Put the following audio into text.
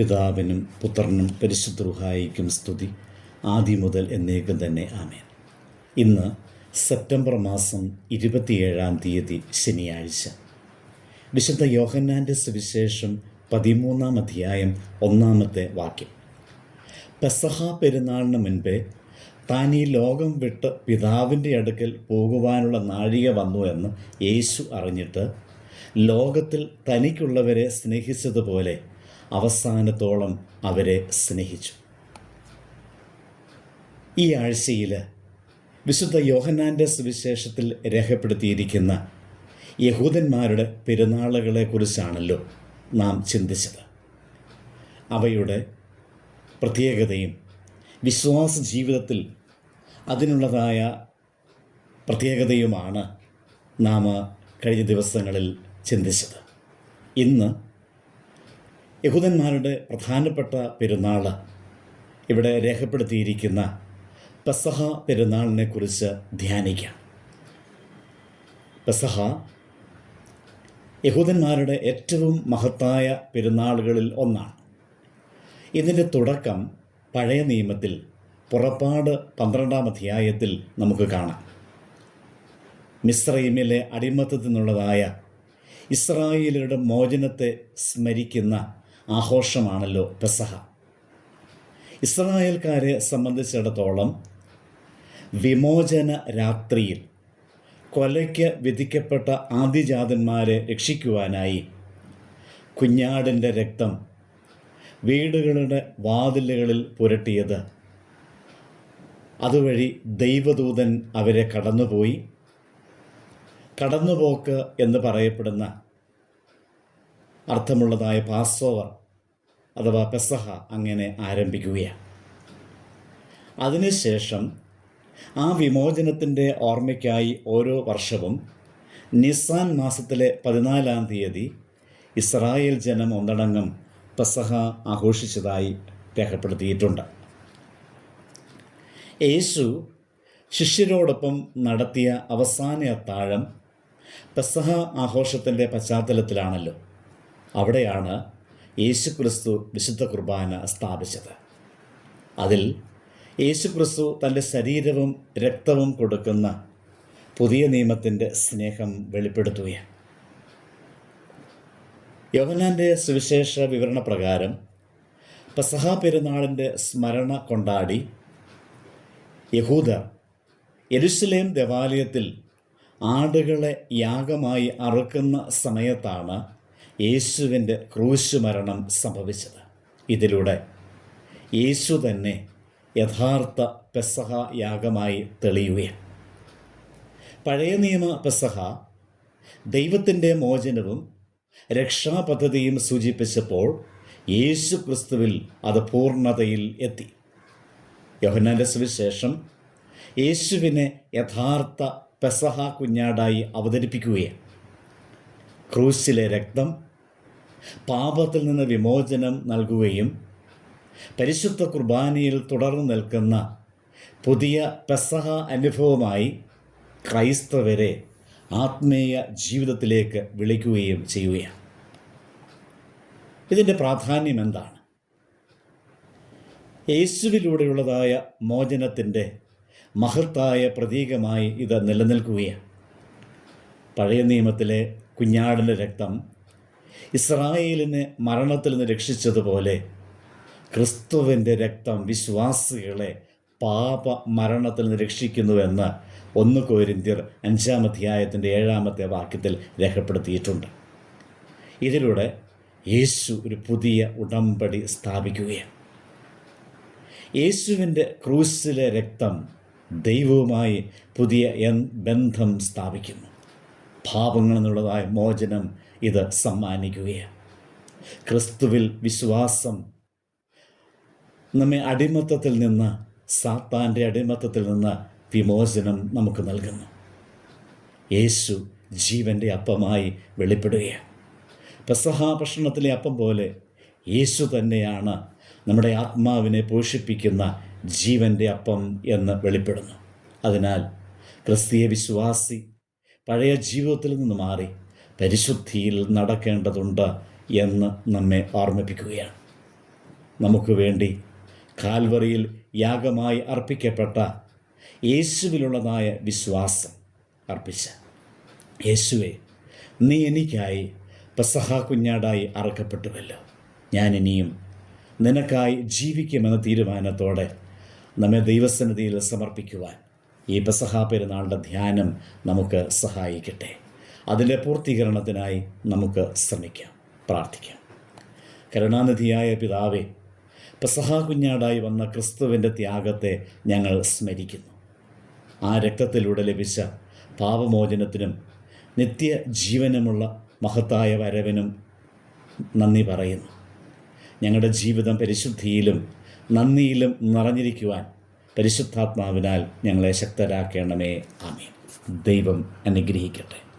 പിതാവിനും പുത്രനും പരിശുദ്ധ റുഹായിക്കും സ്തുതി. ആദ്യം മുതൽ എന്നേക്കും തന്നെ ആമേൻ. ഇന്ന് സെപ്റ്റംബർ മാസം ഇരുപത്തിയേഴാം തീയതി ശനിയാഴ്ച. വിശുദ്ധ യോഹന്നാന്റെ സുവിശേഷം പതിമൂന്നാം അധ്യായം ഒന്നാമത്തെ വാക്യം. പെസഹ പെരുന്നാളിന് മുൻപേ താൻ ഈ ലോകം വിട്ട് പിതാവിന്റെ അടുക്കൽ പോകുവാനുള്ള നാഴിക വന്നു എന്ന് യേശു അറിഞ്ഞിട്ട് ലോകത്തിൽ തനിക്കുള്ളവരെ സ്നേഹിച്ചതുപോലെ അവസാനത്തോളം അവരെ സ്നേഹിച്ചു. ഈ ആഴ്ചയിൽ വിശുദ്ധ യോഹന്നാന്റെ സുവിശേഷത്തിൽ രേഖപ്പെടുത്തിയിരിക്കുന്ന യഹൂദന്മാരുടെ പെരുന്നാളുകളെക്കുറിച്ചാണല്ലോ നാം ചിന്തിച്ചത്. അവയുടെ പ്രത്യേകതയും വിശ്വാസ ജീവിതത്തിൽ അതിനുള്ളതായ പ്രത്യേകതയുമാണ് നാം കഴിഞ്ഞ ദിവസങ്ങളിൽ ചിന്തിച്ചത്. ഇന്ന് യഹൂദന്മാരുടെ പ്രധാനപ്പെട്ട പെരുന്നാൾ. ഇവിടെ രേഖപ്പെടുത്തിയിരിക്കുന്ന പെസഹ പെരുന്നാളിനെ കുറിച്ച് ധ്യാനിക്കാം. പെസഹ യഹൂദന്മാരുടെ ഏറ്റവും മഹത്തായ പെരുന്നാളുകളിൽ ഒന്നാണ്. ഇതിന്റെ തുടക്കം പഴയ നിയമത്തിൽ പുറപ്പാട് പന്ത്രണ്ടാം അധ്യായത്തിൽ നമുക്ക് കാണാം. മിസ്രൈമിലെ അടിമത്തത്തിൽ നിന്നുള്ളതായ ഇസ്രായേലുടെ മോചനത്തെ സ്മരിക്കുന്ന ആഘോഷമാണല്ലോ പെസഹ. ഇസ്രായേൽക്കാരെ സംബന്ധിച്ചിടത്തോളം വിമോചന രാത്രിയിൽ കൊലയ്ക്ക് വിധിക്കപ്പെട്ട ആദിജാതന്മാരെ രക്ഷിക്കുവാനായി കുഞ്ഞാടിന്റെ രക്തം വീടുകളുടെ വാതിലുകളിൽ പുരട്ടിയത്. അതുവഴി ദൈവദൂതൻ അവരെ കടന്നുപോയി. കടന്നുപോക്ക് എന്ന് പറയപ്പെടുന്ന അർത്ഥമുള്ളതായ പാസോവർ അഥവാ പെസഹ അങ്ങനെ ആരംഭിക്കുകയാണ്. അതിനുശേഷം ആ വിമോചനത്തിന്റെ ഓർമ്മയ്ക്കായി ഓരോ വർഷവും നിസാൻ മാസത്തിലെ പതിനാലാം തീയതി ഇസ്രായേൽ ജനം ഒന്നടങ്കം പെസഹ ആഘോഷിച്ചതായി രേഖപ്പെടുത്തിയിട്ടുണ്ട്. യേശു ശിഷ്യരോടൊപ്പം നടത്തിയ അവസാന അത്താഴം പെസഹ ആഘോഷത്തിന്റെ പശ്ചാത്തലത്തിലാണല്ലോ. അവിടെയാണ് യേശുക്രിസ്തു വിശുദ്ധ കുർബാന സ്ഥാപിച്ചത്. അതിൽ യേശുക്രിസ്തു തന്റെ ശരീരവും രക്തവും കൊടുക്കുന്ന പുതിയ നിയമത്തിന്റെ സ്നേഹം വെളിപ്പെടുത്തുകയാണ്. യോഹനാന്റെ സുവിശേഷ വിവരണ പ്രകാരം പെസഹ പെരുന്നാളിന്റെ സ്മരണ കൊണ്ടാടി യഹൂദ യരുസലേം ദേവാലയത്തിൽ ആടുകളെ യാഗമായി അറുക്കുന്ന സമയത്താണ് യേശുവിന്റെ ക്രൂശ് മരണം സംഭവിച്ചത്. ഇതിലൂടെ യേശു തന്നെ യഥാർത്ഥ പെസഹ യാഗമായി തെളിയുകയാണ്. പഴയ നിയമ പെസഹ ദൈവത്തിന്റെ മോചനവും രക്ഷാപദ്ധതിയും സൂചിപ്പിച്ചപ്പോൾ യേശു ക്രിസ്തുവിൽ അത് പൂർണതയിൽ എത്തി. യോഹന്നാന്റെ സുവിശേഷം യേശുവിനെ യഥാർത്ഥ പെസഹ കുഞ്ഞാടായി അവതരിപ്പിക്കുകയാണ്. ക്രൂശിലെ രക്തം പാപത്തിൽ നിന്ന് വിമോചനം നൽകുകയും പരിശുദ്ധ കുർബാനയിൽ തുടർന്നു നിൽക്കുന്ന പുതിയ പെസഹ അനുഭവമായി ക്രൈസ്തവരെ ആത്മീയ ജീവിതത്തിലേക്ക് വിളിക്കുകയും ചെയ്യുകയാണ്. ഇതിന്റെ പ്രാധാന്യം എന്താണ്? യേശുവിലൂടെയുള്ളതായ മോചനത്തിന്റെ മഹത്തായ പ്രതീകമായി ഇത് നിലനിൽക്കുകയാണ്. പഴയ നിയമത്തിലെ കുഞ്ഞാടിന്റെ രക്തം ഇസ്രായേലിനെ മരണത്തിൽ നിന്ന് രക്ഷിച്ചതുപോലെ ക്രിസ്തുവിന്റെ രക്തം വിശ്വാസികളെ പാപ മരണത്തിൽ നിന്ന് രക്ഷിക്കുന്നുവെന്ന് ഒന്ന് കോരിന്ത്യർ അഞ്ചാം അധ്യായത്തിന്റെ ഏഴാമത്തെ വാക്യത്തിൽ രേഖപ്പെടുത്തിയിട്ടുണ്ട്. ഇതിലൂടെ യേശു ഒരു പുതിയ ഉടമ്പടി സ്ഥാപിക്കുകയാണ്. യേശുവിന്റെ ക്രൂസിലെ രക്തം ദൈവവുമായി പുതിയ ബന്ധം സ്ഥാപിക്കുന്നു. പാപങ്ങളിൽ മോചനം ഇത് സമ്മാനിക്കുകയാണ്. ക്രിസ്തുവിൽ വിശ്വാസം നമ്മെ അടിമത്തത്തിൽ നിന്ന് സാത്താന്റെ അടിമത്തത്തിൽ നിന്ന് വിമോചനം നമുക്ക് നൽകുന്നു. യേശു ജീവന്റെ അപ്പമായി വെളിപ്പെടുകയാണ്. പെസഹ ഭക്ഷണത്തിലെ അപ്പം പോലെ യേശു തന്നെയാണ് നമ്മുടെ ആത്മാവിനെ പോഷിപ്പിക്കുന്ന ജീവന്റെ അപ്പം എന്ന് വെളിപ്പെടുന്നു. അതിനാൽ ക്രിസ്തീയ വിശ്വാസി പഴയ ജീവിതത്തിൽ നിന്ന് മാറി പരിശുദ്ധിയിൽ നടക്കേണ്ടതുണ്ട് എന്ന് നമ്മെ ഓർമ്മിപ്പിക്കുകയാണ്. നമുക്ക് വേണ്ടി കാൽവറിയിൽ യാഗമായി അർപ്പിക്കപ്പെട്ട യേശുവിലുള്ളതായ വിശ്വാസം അർപ്പിച്ച. യേശുവെ നീ എനിക്കായി പെസഹ കുഞ്ഞാടായി അറക്കപ്പെട്ടുവല്ലോ. ഞാൻ ഇനിയും നിനക്കായി ജീവിക്കുമെന്ന തീരുമാനത്തോടെ നമ്മെ ദൈവസന്നിധിയിൽ സമർപ്പിക്കുവാൻ ഈ പെസഹ പെരുന്നാളുടെ ധ്യാനം നമുക്ക് സഹായിക്കട്ടെ. അതിന്റെ പൂർത്തീകരണത്തിനായി നമുക്ക് ശ്രമിക്കാം പ്രാർത്ഥിക്കാം. കരുണാനിധിയായ പിതാവേ പെസഹ കുഞ്ഞാടായി വന്ന ക്രിസ്തുവിന്റെ ത്യാഗത്തെ ഞങ്ങൾ സ്മരിക്കുന്നു. ആ രക്തത്തിലൂടെ ലഭിച്ച പാപമോചനത്തിനും നിത്യജീവനമുള്ള മഹത്തായ വരവിനും നന്ദി പറയുന്നു. ഞങ്ങളുടെ ജീവിതം പരിശുദ്ധിയിലും നന്ദിയിലും നിറഞ്ഞിരിക്കുവാൻ പരിശുദ്ധാത്മാവിനാൽ ഞങ്ങളെ ശക്തരാക്കണമേ. ആമീൻ. ദൈവം അനുഗ്രഹിക്കട്ടെ.